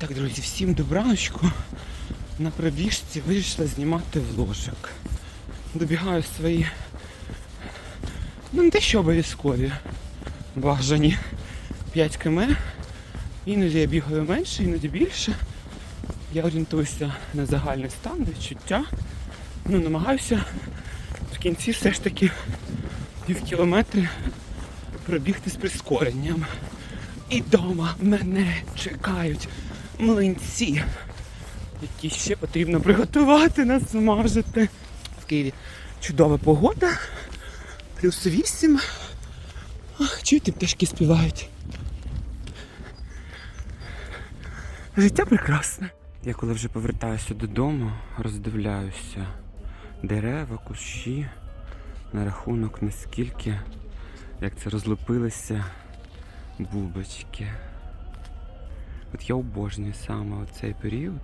Так, друзі, всім добраночку. На пробіжці вирішила знімати вложик. Добігаю свої. Ну, не те, що обов'язкові. Бажані 5 км. Іноді я бігаю менше, іноді більше. Я орієнтуюся на загальний стан, відчуття. Ну, намагаюся в кінці все ж таки пів кілометри пробігти з прискоренням. І дома мене чекають млинці, які ще потрібно приготувати, насмажити. В Києві чудова погода, плюс 8. Ах, Чуєте, пташки співають. Життя прекрасне. Я коли вже повертаюся додому, роздивляюся дерева, кущі на рахунок наскільки, як це розлупилися бубочки. От я обожнюю саме цей період.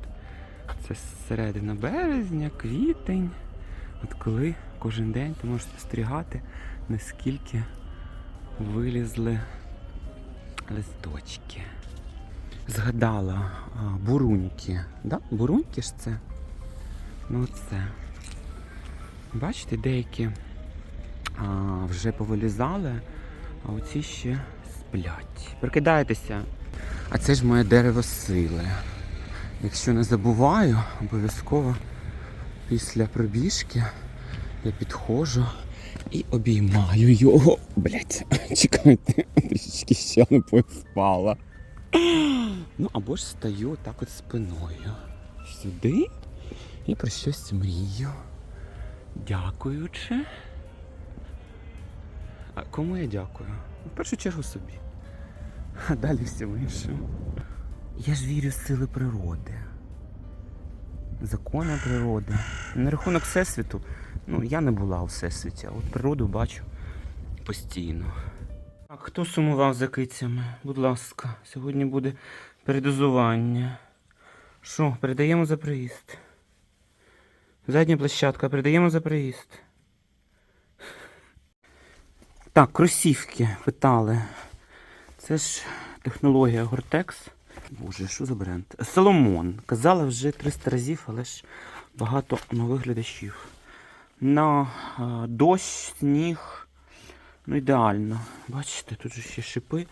Це середина березня, квітень. От коли кожен день ти можеш спостерігати, наскільки вилізли листочки. Згадала буруньки. Да? Буруньки ж це? Ну це. Бачите, деякі а, вже повилізали, а оці ще сплять. Прикидайтеся. А це ж моє дерево сили. Якщо не забуваю, обов'язково після пробіжки я підходжу і обіймаю його. Блять, чекайте, трішечки ще не повпала. Ну або ж стаю так от спиною. Сюди і про щось мрію. Дякуючи. А кому я дякую? В першу чергу собі. А далі всім іншим. Я ж вірю в сили природи. Закони природи. На рахунок Всесвіту, ну я не була у Всесвіті, а от природу бачу постійно. Так, хто сумував за кицями? Будь ласка, сьогодні буде передозування. Що, передаємо за приїзд? Задня площадка, передаємо за приїзд. Так, кросівки питали. Це ж технологія Гортекс. Боже, що за бренд? Соломон. Казала вже 300 разів, але ж багато нових глядачів. На дощ, сніг. Ну ідеально. Бачите, тут же ще шипи.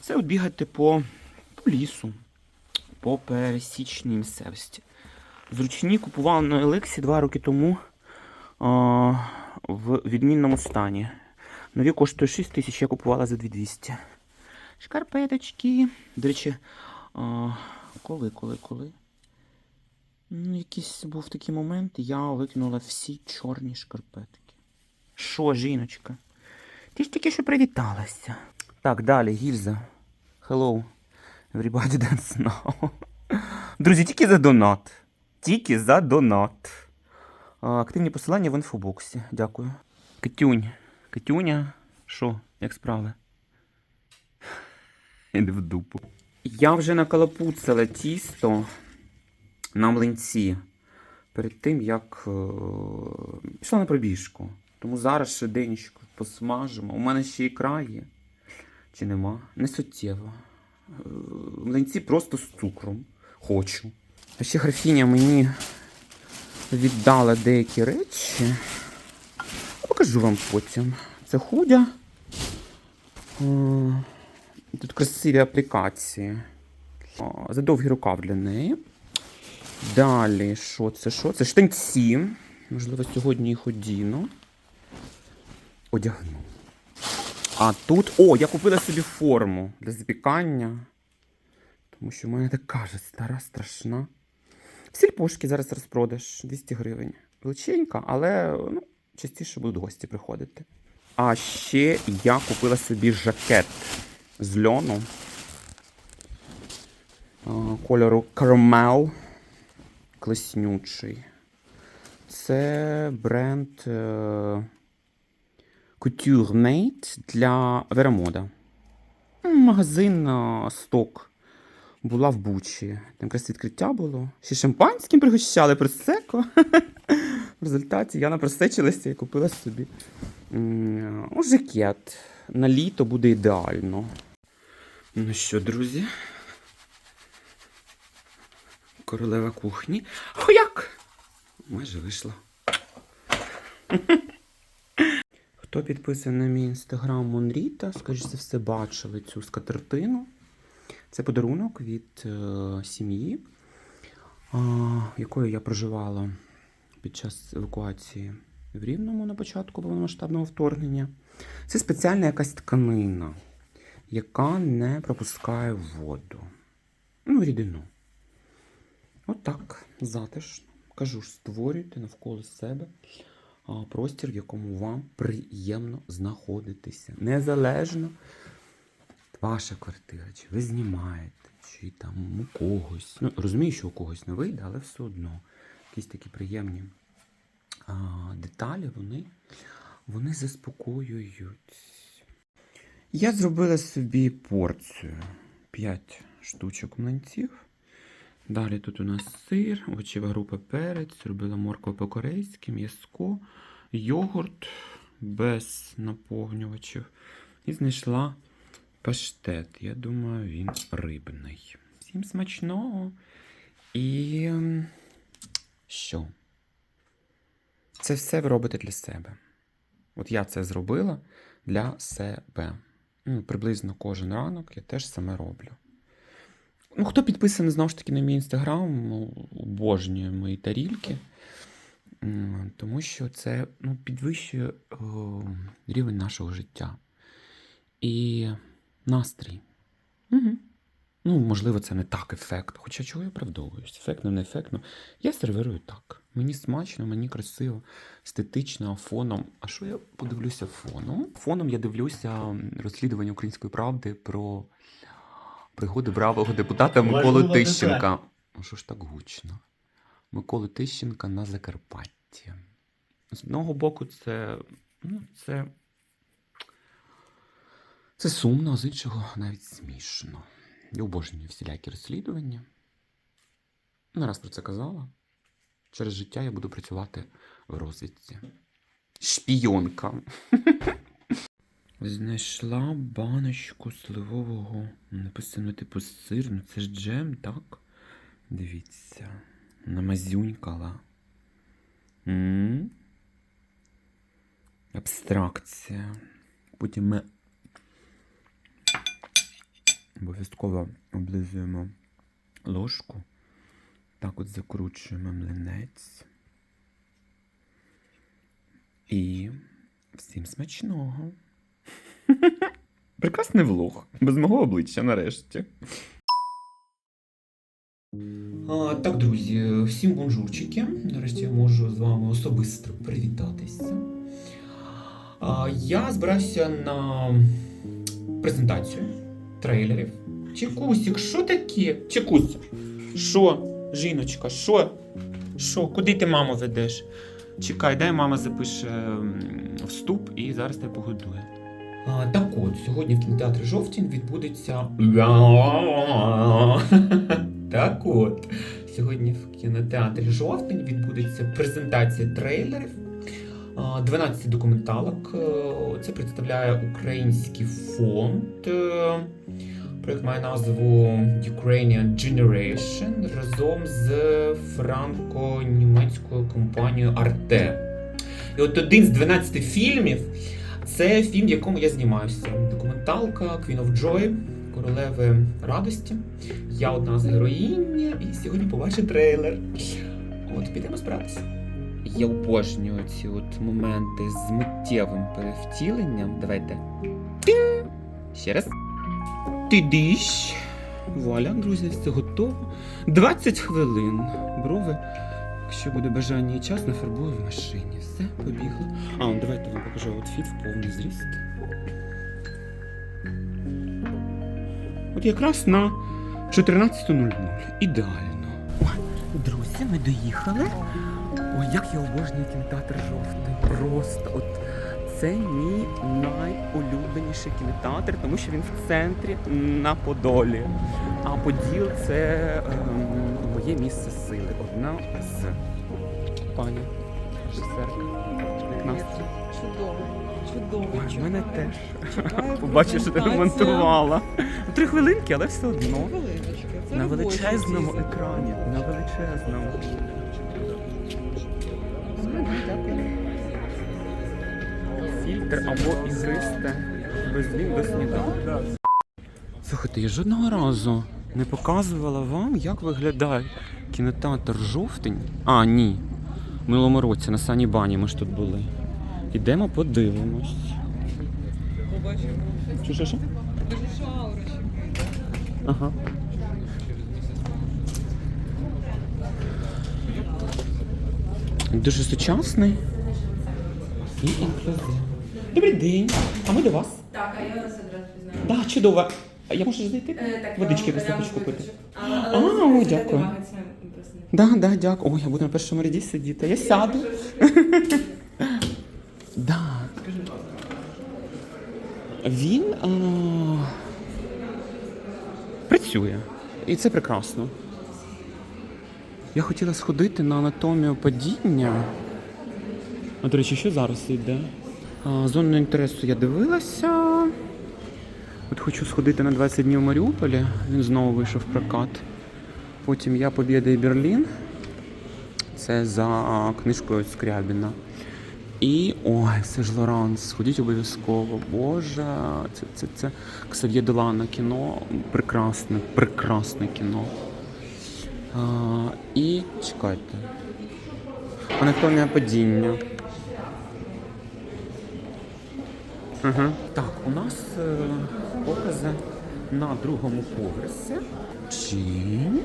Це от бігати по, по лісу, по пересічній місцевості. Зручні купували на Елексі два роки тому а, в відмінному стані. Нові коштує 6 тисяч, я купувала за 2200. Шкарпеточки. До речі, а, коли, коли, коли? Ну, якийсь був такий момент, я викинула всі чорні шкарпетки. Що, жіночка? Ти ж тільки що привіталася. Так, далі, гільза. Hello. Everybody dance now. Друзі, тільки за донат. Тільки за донат. Активні посилання в інфобоксі. Дякую. Катюнь. Катюня. Що, як справи? В дупу. Я вже накалапуцала тісто на млинці перед тим, як е, пішла на пробіжку. Тому зараз швиденько посмажимо. У мене ще ікра є. Чи нема? Не суттєво. Е, Млинці просто з цукром. Хочу. А ще графіня мені віддала деякі речі. Покажу вам потім. Це худя. Тут красиві аплікації. О, За довгий рукав для неї. Далі, що це? Що? Це штанці. Можливо, сьогодні їх одіну. Одягну. А тут. О, я купила собі форму для запікання. Тому що в мене така же стара, страшна. Сільпошки зараз розпродаж 200 гривень. Величенька, але ну, частіше будуть гості приходити. А ще я купила собі жакет з льону кольору карамел класнючий. Це бренд е, Couture Made для Верамода. Магазин е, сток була в Бучі. Там якраз відкриття було. Ще шампанським пригощали просеко. В результаті я напросечилася і купила собі м, жакет. На літо буде ідеально. Ну що, друзі? королева кухні. Хуяк! Майже вийшло. Хто підписаний на мій інстаграм Монріта, скоріш за все, бачили цю скатертину. Це подарунок від е, сім'ї, а, якою я проживала під час евакуації в Рівному на початку повномасштабного вторгнення. Це спеціальна якась тканина, яка не пропускає воду. Ну, рідину. Отак, затишно. Кажу ж, створюйте навколо себе простір, в якому вам приємно знаходитися. Незалежно ваша квартира, чи ви знімаєте, чи там у когось. Ну, розумію, що у когось не вийде, але все одно. Якісь такі приємні а, деталі, вони, вони заспокоюють. Я зробила собі порцію 5 штучок млинців. Далі тут у нас сир, овочева група перець, зробила морква по-корейськи, м'язко, йогурт без наповнювачів. І знайшла паштет. Я думаю, він рибний. Всім смачного. І що? Це все ви робите для себе. От я це зробила для себе. Ну, приблизно кожен ранок я теж саме роблю. Ну, хто підписаний знову ж таки на мій інстаграм, ну, обожнює мої тарілки, тому що це ну, підвищує о, рівень нашого життя. І настрій. Угу. Ну, можливо, це не так ефект. Хоча чого я оправдовуюсь? Ефектно, не ефектно. Я сервірую так. Мені смачно, мені красиво, естетично, фоном. А що я подивлюся фоном? Фоном я дивлюся розслідування української правди про пригоди бравого депутата Миколи Тищенка. Ну що ж так гучно? Миколи Тищенка на Закарпатті. З одного боку, це. Ну, це. Це сумно, а з іншого навіть смішно. Я обожнюю всілякі розслідування. Не раз про це казала. Через життя я буду працювати в розвідці. Шпійонка. Знайшла баночку сливового. Написано, типу, сир. Ну це ж джем, так? Дивіться. Намазюнькала. м Абстракція. Потім ми обов'язково облизуємо ложку. Так от закручуємо млинець. І всім смачного. Прекрасний влог. Без мого обличчя нарешті. А, так, друзі, всім бонжурчики. Нарешті я можу з вами особисто привітатися. А, я збирався на презентацію трейлерів. Чекусік, що таке? Чекусь. Що, жіночка, що? Що, куди ти маму ведеш? Чекай, дай мама запише вступ і зараз тебе погодує. А, так от, сьогодні в кінотеатрі Жовтінь відбудеться. так от. Сьогодні в кінотеатрі Жовтень відбудеться презентація трейлерів. 12 документалок. Е, Це представляє український фонд. Проект має назву Ukrainian Generation разом з франко-німецькою компанією Arte. І от один з 12 фільмів це фільм, в якому я знімаюся. Документалка Queen of Joy, Королеви радості. Я одна з героїнь, і сьогодні побачу трейлер. От підемо збиратися. Я обожнюю ці от моменти з миттєвим перевтіленням. Давайте. Ще раз. Ти. Вуаля, друзі, все готово. 20 хвилин. Брови, якщо буде бажання і час, нафарбую в машині. Все, побігло. А, ну давайте вам покажу outfit в повний зріст. От якраз на 14.00. Ідеально. Друзі, ми доїхали. Ой, як я обожнюю кінотеатр жовтий. Просто от це мій найулюбленіший кінотеатр, тому що він в центрі на Подолі. А Поділ це ем, моє місце сили. Одна з пані режисерка. Як настрій? Чудово, чудово. Ой, в мене теж. Чекаю Побачив, що ти ремонтувала. Три хвилинки, але все одно. Хвилиночки. Це на робочий величезному тізер. екрані. На величезному. Фільтр або ігристе. Без змін до сніданку. Слухайте, я жодного разу не показувала вам, як виглядає кінотеатр жовтень. А, ні. Минулому році на Сані Бані ми ж тут були. Ідемо подивимось. Побачимо. Що, що, що? Ага. Дуже сучасний і інклюзивний. Добрий день. А ми до вас. Так, а я вас одразу пізнаю. Так, чудово. А я можу зайти? Е, так, Водички я просто хочу купити. виключу. Але, А, але звертайте дякую. увагу, це просто не- Да, да, дякую. Ой, я буду на першому ряді сидіти. Я сяду. Да. Він а, працює. І це прекрасно. Я хотіла сходити на анатомію падіння. А, до речі, що зараз йде? Зону інтересу я дивилася. От хочу сходити на 20 днів в Маріуполі. Він знову вийшов в прокат. Потім я Побєда і Берлін. Це за книжкою Скрябіна. І ой, це ж Лоранс. Сходіть обов'язково. Боже, це, це, це Ксав'є Делана кіно. Прекрасне, прекрасне кіно. А, і чекайте. Анатомія падіння. Угу. Так, у нас е, покази на другому поверсі. Чим?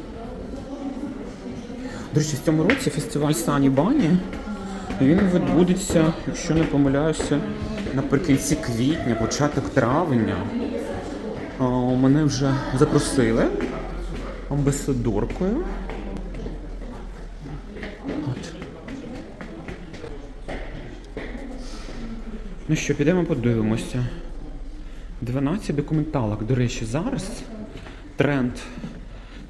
До речі, в цьому році фестиваль Сані Бані він відбудеться, якщо не помиляюся, наприкінці квітня, початок травня. А, мене вже запросили амбасадоркою. Ну що, підемо подивимося. 12 документалок. До речі, зараз тренд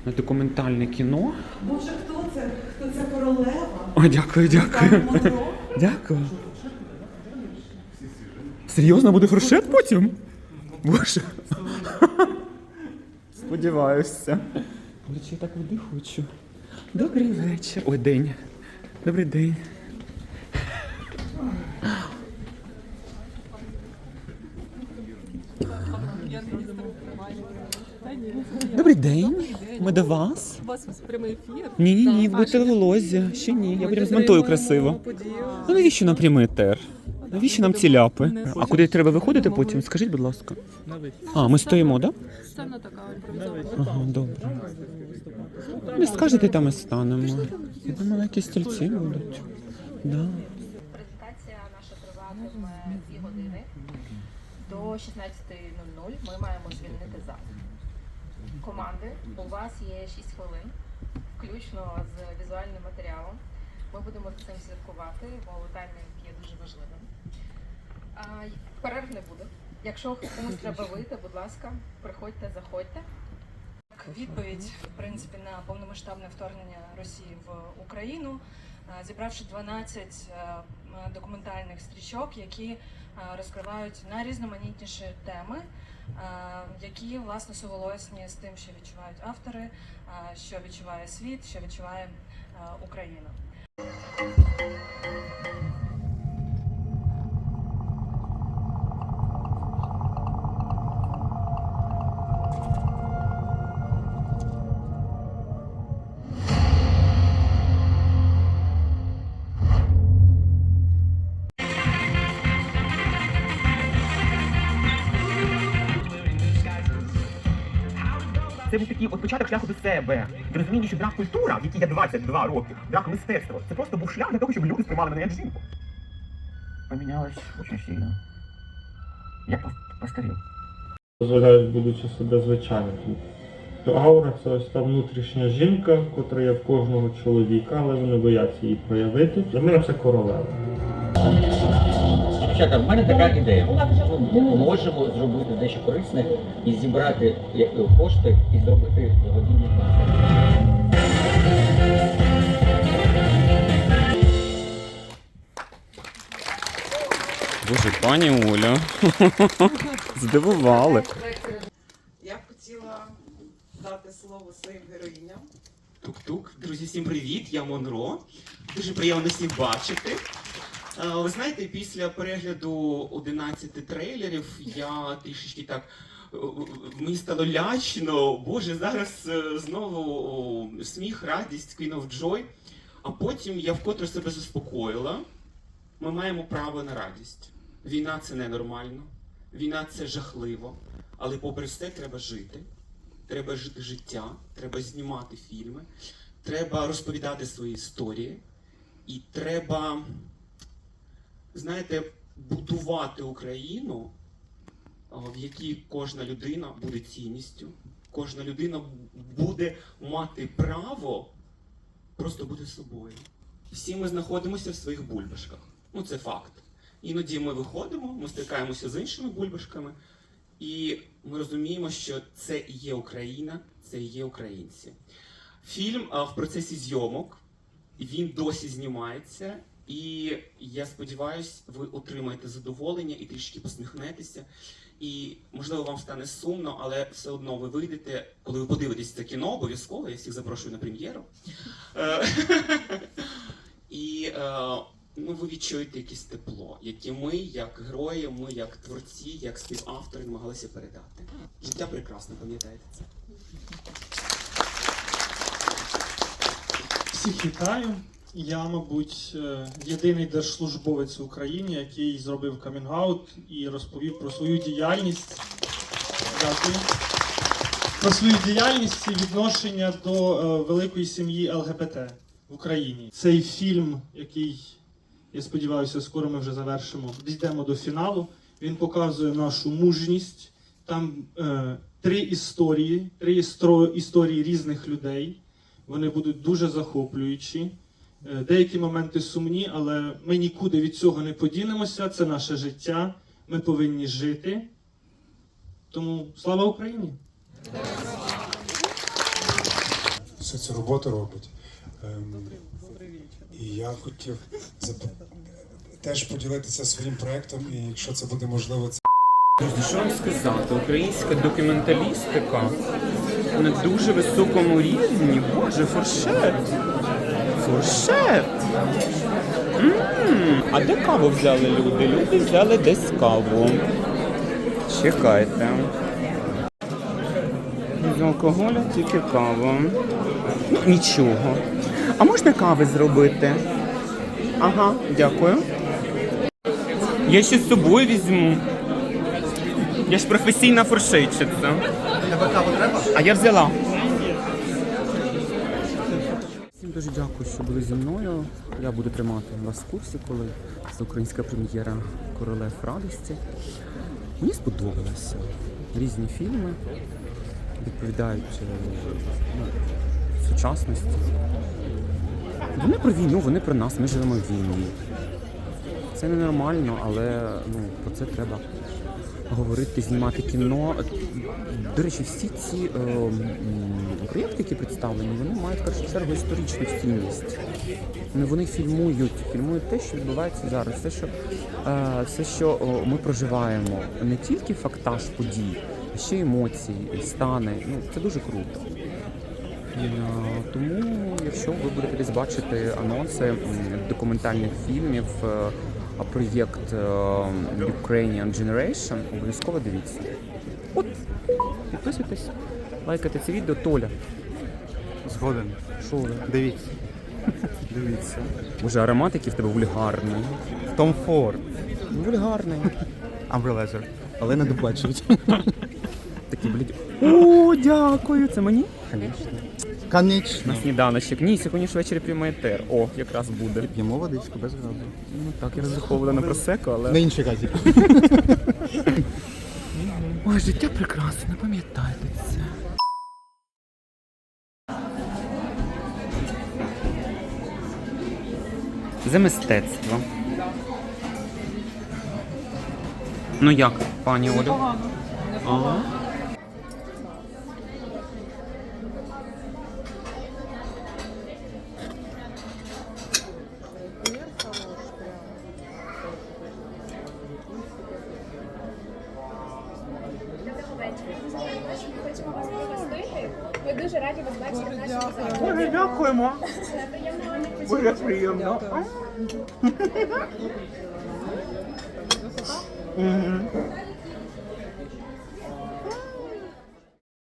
на документальне кіно. Боже, хто це? Хто це королева? О, дякую, дякую. Дякую. Серйозно буде фуршет потім? Боже. Сподіваюся. Речі, я так води хочу. Добрий вечір. Ой, день. Добрий день. Добрий день. Ми до вас. У вас прямий ефір. Ні, ні, ні, в лозі. Ще ні. Я потім змонтую красиво. Ну навіщо нам прямий етер? Навіщо нам ці ляпи? А куди треба виходити потім? Скажіть, будь ласка. А, ми стоїмо, так? Сцена така. Ага, добре. Не скажете, там і станемо. Я думала, якісь стільці будуть. Да. Презентація наша триватиме 2 години. До 16.00 ми маємо звільнити зал. Команди, у вас є 6 хвилин, включно з візуальним матеріалом. Ми будемо за цим слідкувати, бо таймінг є дуже важливим. Перерв не буде. Якщо комусь треба вийти, будь ласка, приходьте, заходьте. Відповідь, в принципі, на повномасштабне вторгнення Росії в Україну, зібравши 12 е, документальних стрічок, які е, розкривають найрізноманітніші теми, е, які власне суголосні з тим, що відчувають автори, що відчуває світ, що відчуває Україна. Такий от початок шляху до себе. Ти розумієш, що драг-культура, в якій я 22 роки, драг-мистецтво, це просто був шлях для того, щоб люди сприймали мене як жінку. Помінялось дуже сильно. Я постарів. дозволяють, будучи себе звичайним. То аура це ось та внутрішня жінка, котра є в кожного чоловіка, але вони бояться її проявити. Для мене це королева. Дівчата, в мене така ідея. Ми можемо зробити дещо корисне і зібрати як, кошти і зробити благодійний концерт. Боже, пані Оля. Здивували. Я б хотіла дати слово своїм героїням. Тук-тук. Друзі, всім привіт! Я Монро. Дуже приємно всіх бачити. Е, Ви знаєте, після перегляду 11 трейлерів я трішечки так. е, Мені стало лячно. Боже, зараз е, знову сміх, радість, Queen of Joy. А потім я вкотре себе заспокоїла. Ми маємо право на радість. Війна це ненормально. Війна це жахливо. Але попри все треба жити. Треба жити життя, треба знімати фільми, треба розповідати свої історії, і треба, знаєте, будувати Україну, в якій кожна людина буде цінністю, кожна людина буде мати право просто бути собою. Всі ми знаходимося в своїх бульбашках. Ну, це факт. Іноді ми виходимо, ми стикаємося з іншими бульбашками, і ми розуміємо, що це і є Україна, це і є українці. Фільм в процесі зйомок, він досі знімається, і я сподіваюся, ви отримаєте задоволення і трішки посміхнетеся. І можливо вам стане сумно, але все одно ви вийдете, коли ви подивитесь це кіно, обов'язково, я всіх запрошую на прем'єру. Е, І е, ну, ви відчуєте якесь тепло, яке ми, як герої, ми як творці, як співавтори намагалися передати. Життя прекрасне, пам'ятаєте це. Всіх вітаю. Я, мабуть, е, єдиний держслужбовець в Україні, який зробив камінг-аут і розповів про свою діяльність. Дякую. Про свою діяльність і відношення до е, великої сім'ї ЛГБТ в Україні. Цей фільм, який, я сподіваюся, скоро ми вже завершимо, дійдемо до фіналу. Він показує нашу мужність. Там е, три історії, три історії різних людей. Вони будуть дуже захоплюючі. Е, Деякі моменти сумні, але ми нікуди від цього не подінемося. Це наше життя. Ми повинні жити. Тому слава Україні! всю цю роботу робить. Ем, і я хотів зап- теж поділитися своїм проектом, і якщо це буде можливо, це що вам сказати? Українська документалістика на дуже високому рівні. Боже, фуршет. Фуршет. м А де каву взяли люди? Люди взяли десь каву. Чекайте. З алкоголю тільки кава. Ну, нічого. А можна кави зробити? Ага, дякую. Я ще з собою візьму. Я ж професійна фуршетчиця. Тебе каву треба? А я взяла. Всім дуже дякую, що були зі мною. Я буду тримати вас в курсі, коли це українська прем'єра Королев радості. Мені сподобалося. Різні фільми відповідають е, ну, сучасності. Вони про війну, вони про нас, ми живемо в війні. Це ненормально, але ну, про це треба говорити, знімати кіно. До речі, всі ці е, проєкти, які представлені, вони мають в першу чергу історичну цінність. Вони, фільмують, фільмують те, що відбувається зараз, все, що, е, все, що ми проживаємо, не тільки фактаж подій, а ще емоції, стани. Ну, це дуже круто. Е, Тому, якщо ви будете десь бачити анонси документальних фільмів, е, проєкт Ukrainian Generation, обов'язково дивіться. От, підписуйтесь, лайкайте це відео. Толя. Згоден. Що ви? Дивіться. Дивіться. Боже, аромат який в тебе вульгарний. Том Форд. Вульгарний. Umbrella Але не доплачують. Такий, блядь. О, дякую. Це мені? Конечно. Конечно. На сніданочок. Ні, сьогодні ж ввечері прямий етер. О, якраз буде. П'ємо водичку без газу. Ну так, я розраховувала на просеко, але. На інший газі. Ой, життя прекрасне, пам'ятайте це. За мистецтво. Ну як, пані Олю? Ага. Доброго вечора.